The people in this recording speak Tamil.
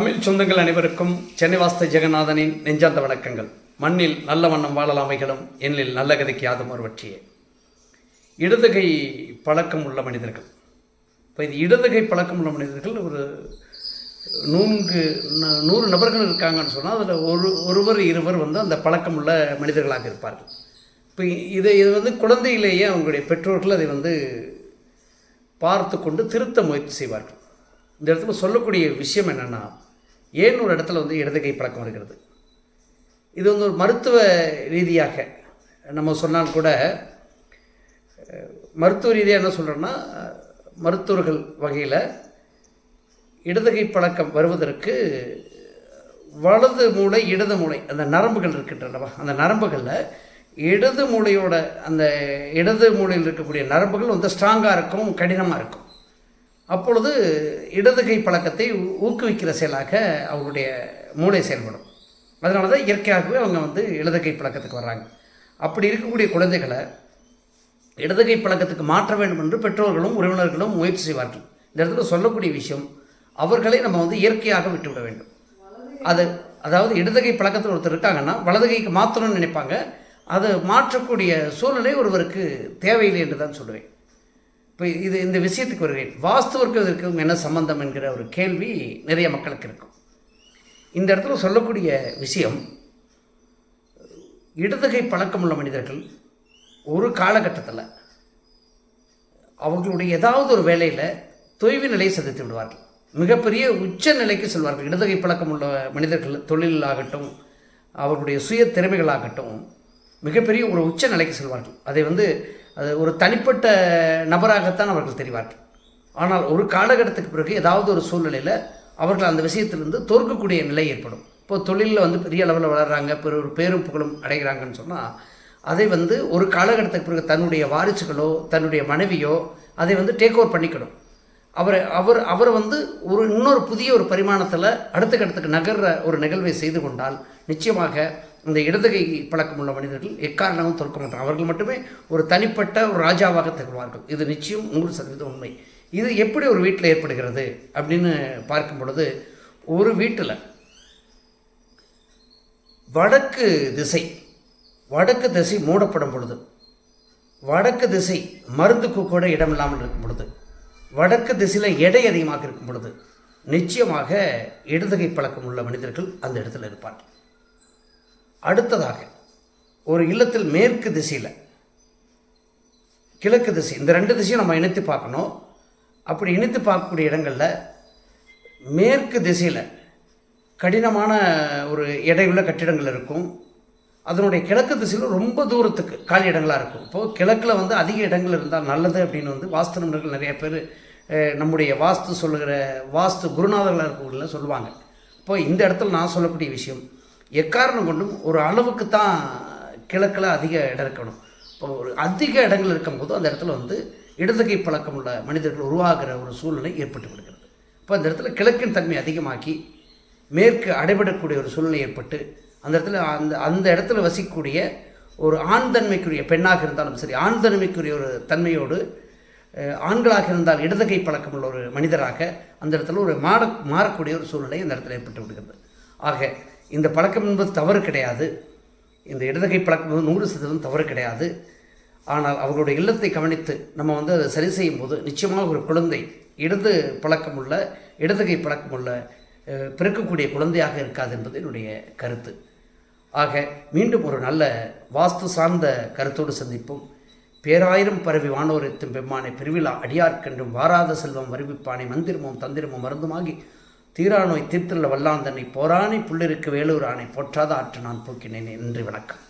தமிழ் சொந்தங்கள் அனைவருக்கும் சென்னை வாஸ்த ஜெகநாதனின் நெஞ்சார்ந்த வணக்கங்கள். மண்ணில் நல்ல வண்ணம் வாழலாமைகளும் எண்ணில் நல்ல கதைக்கு யாதும் ஒருவற்றியே. இடதுகை பழக்கம் உள்ள மனிதர்கள். இப்போ இது இடதுகை பழக்கம் உள்ள மனிதர்கள் ஒரு நூன்கு ந- நூறு நபர்கள் இருக்காங்கன்னு சொன்னால் அதில் ஒரு ஒருவர் இருவர் வந்து அந்த பழக்கம் உள்ள மனிதர்களாக இருப்பார்கள். இப்போ இதை இது வந்து குழந்தையிலேயே அவங்களுடைய பெற்றோர்கள் அதை வந்து பார்த்து கொண்டு திருத்த முயற்சி செய்வார்கள். இந்த இடத்துல சொல்லக்கூடிய விஷயம் என்னென்னா ஏன் ஒரு இடத்துல வந்து இடதுகை பழக்கம் இருக்கிறது. இது வந்து ஒரு மருத்துவ ரீதியாக நம்ம சொன்னால் கூட மருத்துவ ரீதியாக என்ன சொல்கிறோன்னா மருத்துவர்கள் வகையில் இடதுகை பழக்கம் வருவதற்கு வலது மூளை இடது மூளை அந்த நரம்புகள் இருக்கின்றனவா அந்த நரம்புகளில் இடது மூளையோட அந்த இடது மூளையில் இருக்கக்கூடிய நரம்புகள் வந்து ஸ்ட்ராங்காக இருக்கும் கடினமாக இருக்கும். அப்பொழுது இடதுகை பழக்கத்தை ஊ- ஊக்குவிக்கிற செயலாக அவருடைய மூளை செயல்படும். அதனால தான் இயற்கையாகவே அவங்க வந்து இடதுகை பழக்கத்துக்கு வர்றாங்க. அப்படி இருக்கக்கூடிய குழந்தைகளை இடதுகை பழக்கத்துக்கு மாற்ற வேண்டும் என்று பெற்றோர்களும் உறவினர்களும் முயற்சி செய்வார்கள். இந்த இடத்துல சொல்லக்கூடிய விஷயம் அவர்களை நம்ம வந்து இயற்கையாக விட்டுவிட வேண்டும். அது அதாவது இடதுகை பழக்கத்தில் ஒருத்தர் இருக்காங்கன்னா வலதுகைக்கு மாற்றணும்னு நினைப்பாங்க. அது மாற்றக்கூடிய சூழ்நிலை ஒருவருக்கு தேவையில்லை என்று தான் சொல்லுவேன். இப்போ இது இந்த விஷயத்துக்கு வருகிறேன். வாஸ்துவிற்கும் இதற்கும் என்ன சம்பந்தம் என்கிற ஒரு கேள்வி நிறைய மக்களுக்கு இருக்கும். இந்த இடத்துல சொல்லக்கூடிய விஷயம் இடதுகை பழக்கமுள்ள மனிதர்கள் ஒரு காலகட்டத்தில் அவர்களுடைய ஏதாவது ஒரு வேலையில் தொய்வு நிலையை சந்தித்து விடுவார்கள். மிகப்பெரிய உச்ச நிலைக்கு செல்வார்கள். இடதுகை பழக்கம் உள்ள மனிதர்கள் தொழிலாகட்டும் அவர்களுடைய சுய திறமைகளாகட்டும் மிகப்பெரிய ஒரு உச்ச நிலைக்கு செல்வார்கள். அதை வந்து அது ஒரு தனிப்பட்ட நபராகத்தான் அவர்கள் தெரிவார்கள். ஆனால் ஒரு காலகட்டத்துக்கு பிறகு ஏதாவது ஒரு சூழ்நிலையில் அவர்கள் அந்த விஷயத்திலிருந்து தோற்கக்கூடிய நிலை ஏற்படும். இப்போ தொழிலில் வந்து பெரிய அளவில் வளர்கிறாங்க பெரு ஒரு பேரும் புகழும் அடைகிறாங்கன்னு சொன்னால் அதை வந்து ஒரு காலகட்டத்துக்கு பிறகு தன்னுடைய வாரிசுகளோ தன்னுடைய மனைவியோ அதை வந்து டேக் ஓவர் பண்ணிக்கணும். அவரை அவர் அவர் வந்து ஒரு இன்னொரு புதிய ஒரு பரிமாணத்தில் அடுத்த கட்டத்துக்கு நகர்ற ஒரு நிகழ்வை செய்து கொண்டால் நிச்சயமாக இந்த இடதுகை பழக்கம் உள்ள மனிதர்கள் எக்காரணமும் தோற்க மாட்டார் அவர்கள் மட்டுமே ஒரு தனிப்பட்ட ஒரு ராஜாவாக திகழ்வார்கள். இது நிச்சயம் நூறு சதவீதம் உண்மை. இது எப்படி ஒரு வீட்டில் ஏற்படுகிறது அப்படின்னு பார்க்கும் பொழுது ஒரு வீட்டில் வடக்கு திசை வடக்கு திசை மூடப்படும் பொழுது வடக்கு திசை மருந்துக்கு கூட இடமில்லாமல் இருக்கும் பொழுது வடக்கு திசையில் எடை அதிகமாக இருக்கும் பொழுது நிச்சயமாக இடதுகை பழக்கம் உள்ள மனிதர்கள் அந்த இடத்துல இருப்பார்கள். அடுத்ததாக ஒரு இல்லத்தில் மேற்கு திசையில் கிழக்கு திசை இந்த ரெண்டு திசையும் நம்ம இணைத்து பார்க்கணும். அப்படி இணைத்து பார்க்கக்கூடிய இடங்களில் மேற்கு திசையில் கடினமான ஒரு எடையுள்ள கட்டிடங்கள் இருக்கும். அதனுடைய கிழக்கு திசையில் ரொம்ப தூரத்துக்கு காலி இடங்களாக இருக்கும். இப்போது கிழக்கில் வந்து அதிக இடங்கள் இருந்தால் நல்லது அப்படின்னு வந்து வாஸ்து நிபுணர்கள் நிறைய பேர் நம்முடைய வாஸ்து சொல்லுகிற வாஸ்து குருநாதர்களாக இருக்கவங்கள சொல்லுவாங்க. இப்போ இந்த இடத்துல நான் சொல்லக்கூடிய விஷயம் எக்காரணம் கொண்டும் ஒரு அளவுக்கு தான் கிழக்கில் அதிக இடம் இருக்கணும். இப்போ ஒரு அதிக இடங்கள் இருக்கும்போது அந்த இடத்துல வந்து இடதுகை பழக்கம் உள்ள மனிதர்கள் உருவாகிற ஒரு சூழ்நிலை ஏற்பட்டு விடுகிறது. இப்போ அந்த இடத்துல கிழக்கின் தன்மை அதிகமாக்கி மேற்கு அடைபடக்கூடிய ஒரு சூழ்நிலை ஏற்பட்டு அந்த இடத்துல அந்த அந்த இடத்துல வசிக்கக்கூடிய ஒரு ஆண் தன்மைக்குரிய பெண்ணாக இருந்தாலும் சரி ஆண் தன்மைக்குரிய ஒரு தன்மையோடு ஆண்களாக இருந்தால் இடதுகை பழக்கமுள்ள ஒரு மனிதராக அந்த இடத்துல ஒரு மாற மாறக்கூடிய ஒரு சூழ்நிலை அந்த இடத்துல ஏற்பட்டு விடுகிறது. ஆக இந்த பழக்கம் என்பது தவறு கிடையாது. இந்த இடதுகை பழக்கம் நூறு சதவீதம் தவறு கிடையாது. ஆனால் அவர்களுடைய இல்லத்தை கவனித்து நம்ம வந்து அதை சரி செய்யும் போது நிச்சயமாக ஒரு குழந்தை இடது பழக்கமுள்ள இடதுகை பழக்கமுள்ள பிறக்கக்கூடிய குழந்தையாக இருக்காது என்பது என்னுடைய கருத்து. ஆக மீண்டும் ஒரு நல்ல வாஸ்து சார்ந்த கருத்தோடு சந்திப்போம். பேராயிரம் பரவி வானோரத்தும் பெம்மானை பெருவிழா அடியார்க்கென்றும் வாராத செல்வம் வருவிப்பானை மந்திரமும் தந்திரமும் மருந்துமாகி தீரா நோய் தீர்த்துள்ள வல்லாந்தனை போராணி புள்ளிருக்கு வேலூர் ஆணை போற்றாத ஆற்று நான் போக்கினேன். நன்றி வணக்கம்.